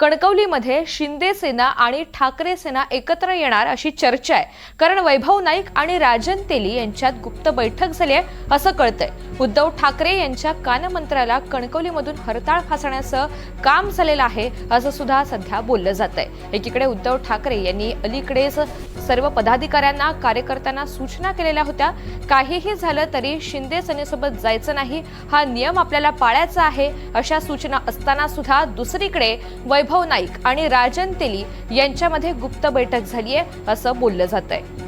कणकवलीमध्ये शिंदे सेना आणि ठाकरे सेना एकत्र येणार अशी चर्चा आहे. कारण वैभव नाईक आणि राजन तेली यांच्यात गुप्त बैठक झाली आहे असं कळतंय. उद्धव ठाकरे यांच्या कानमंत्राला कणकवलीमधून हरताळ फासण्याचं काम झालेलं आहे असं सुद्धा सध्या बोललं जात आहे एकीकडे उद्धव ठाकरे यांनी अलीकडेच सर्व पदाधिकाऱ्यांना कार्यकर्त्यांना सूचना केलेल्या होत्या. काहीही झालं तरी शिंदे सेनेसोबत जायचं नाही. हा नियम आपल्याला पाळायचा आहे अशा सूचना असताना सुद्धा दुसरीकडे वैभव नाईक आणि राजन तेली यांच्यामध्ये गुप्त बैठक झाली आहे असं बोललं जात आहे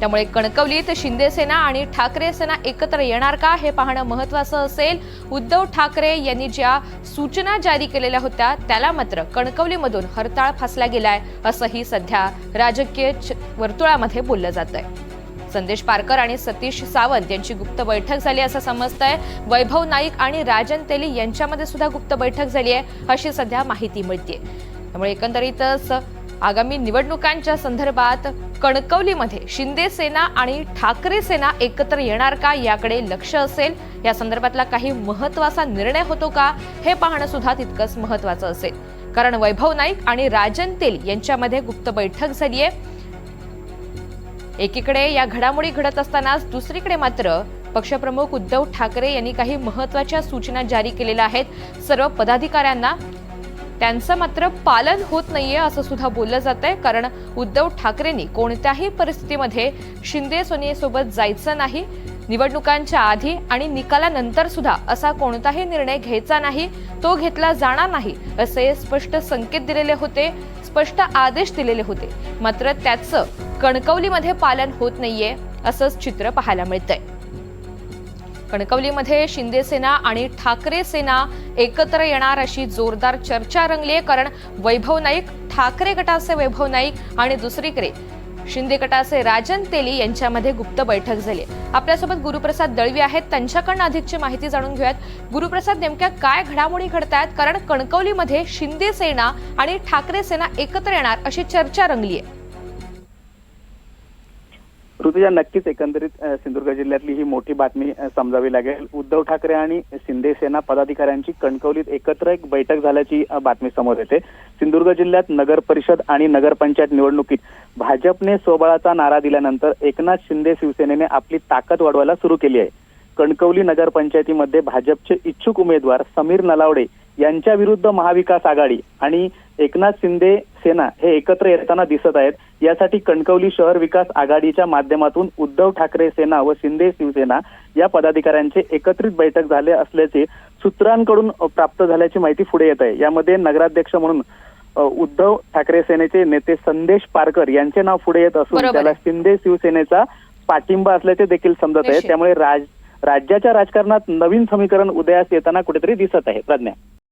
त्यामुळे कणकवलीत शिंदे सेना आणि ठाकरे सेना एकत्र येणार का हे पाहणं महत्वाचं असेल. उद्धव ठाकरे यांनी ज्या सूचना जारी केलेल्या होत्या त्याला मात्र कणकवलीमधून हरताळ फासला गेलाय असंही सध्या राजकीय च- वर्तुळामध्ये बोललं जात आहे संदेश पारकर आणि सतीश सावंत यांची गुप्त बैठक झाली असं समजतंय. वैभव नाईक आणि राजन तेली यांच्यामध्ये सुद्धा गुप्त बैठक झाली आहे अशी सध्या माहिती मिळते त्यामुळे एकंदरीतच आगामी निवडणुकांच्या संदर्भात कणकवलीमध्ये शिंदे सेना आणि ठाकरे सेना एकत्र येणार का याकडे लक्ष असेल? या संदर्भातला काही महत्त्वाचा निर्णय होतो का? हे पाहणं सुद्धा तितकंच महत्वाचं असेल. कारण वैभव नाईक आणि राजन तेल यांच्यामध्ये गुप्त बैठक झाली आहे एकीकडे या घडामोडी घडत असतानाच दुसरीकडे मात्र पक्षप्रमुख उद्धव ठाकरे यांनी काही महत्त्वाच्या सूचना जारी केलेल्या आहेत. सर्व पदाधिकाऱ्यांना त्यांचं मात्र पालन होत नाहीये असं सुद्धा बोललं जात आहे कारण उद्धव ठाकरेंनी कोणत्याही परिस्थितीमध्ये शिंदे सोनियेसोबत जायचं नाही. निवडणुकांच्या आधी आणि निकालानंतर सुद्धा असा कोणताही निर्णय घ्यायचा नाही. तो घेतला जाणार नाही असे स्पष्ट संकेत दिलेले होते स्पष्ट आदेश दिलेले होते. मात्र त्याचं कणकवलीमध्ये पालन होत नाहीये असंच चित्र पाहायला मिळतंय. कणकवलीमध्ये शिंदे सेना आणि ठाकरे सेना एकत्र येणार अशी जोरदार चर्चा रंगली आहे कारण वैभव नाईक ठाकरे गटाचे वैभव नाईक आणि दुसरीकडे शिंदे गटाचे राजन तेली यांच्यामध्ये गुप्त बैठक झाली आहे. आपल्यासोबत गुरुप्रसाद दळवी आहेत. त्यांच्याकडनं अधिकची माहिती जाणून घेऊयात. गुरुप्रसाद नेमक्या काय घडामोडी घडतायत? कारण कणकवलीमध्ये शिंदे सेना आणि ठाकरे सेना एकत्र येणार अशी चर्चा रंगली आहे ऋतुजा नक्कीच एकंदरीत सिंधुदुर्ग जिल्ह्यातली ही मोठी बातमी समजावी लागेल. उद्धव ठाकरे आणि शिंदे सेना पदाधिकाऱ्यांची कणकवलीत एकत्र एक बैठक झाल्याची बातमी समोर येते. सिंधुदुर्ग जिल्ह्यात नगर परिषद आणि नगरपंचायत निवडणुकीत भाजपने स्वबळाचा नारा दिल्यानंतर एकनाथ शिंदे शिवसेनेने आपली ताकद वाढवायला सुरू केली आहे. कणकवली नगरपंचायतीमध्ये भाजपचे इच्छुक उमेदवार समीर नलावडे यांच्या विरुद्ध महाविकास आघाडी आणि एकनाथ शिंदे सेना हे एकत्र येताना दिसत आहेत. यासाठी कणकवली शहर विकास आघाडीच्या माध्यमातून उद्धव ठाकरे सेना व शिंदे शिवसेना या पदाधिकाऱ्यांचे एकत्रित बैठक झाले असल्याचे सूत्रांकडून प्राप्त झाल्याची माहिती पुढे येत आहे. यामध्ये नगराध्यक्ष म्हणून उद्धव ठाकरे सेनेचे नेते संदेश पारकर यांचे नाव पुढे येत असून त्याला. शिंदे शिवसेनेचा पाठिंबा असल्याचे देखील समजत आहे. त्यामुळे राज राज्याच्या राजकारणात नवीन समीकरण उदयास येताना कुठेतरी दिसत आहे. प्रज्ञा.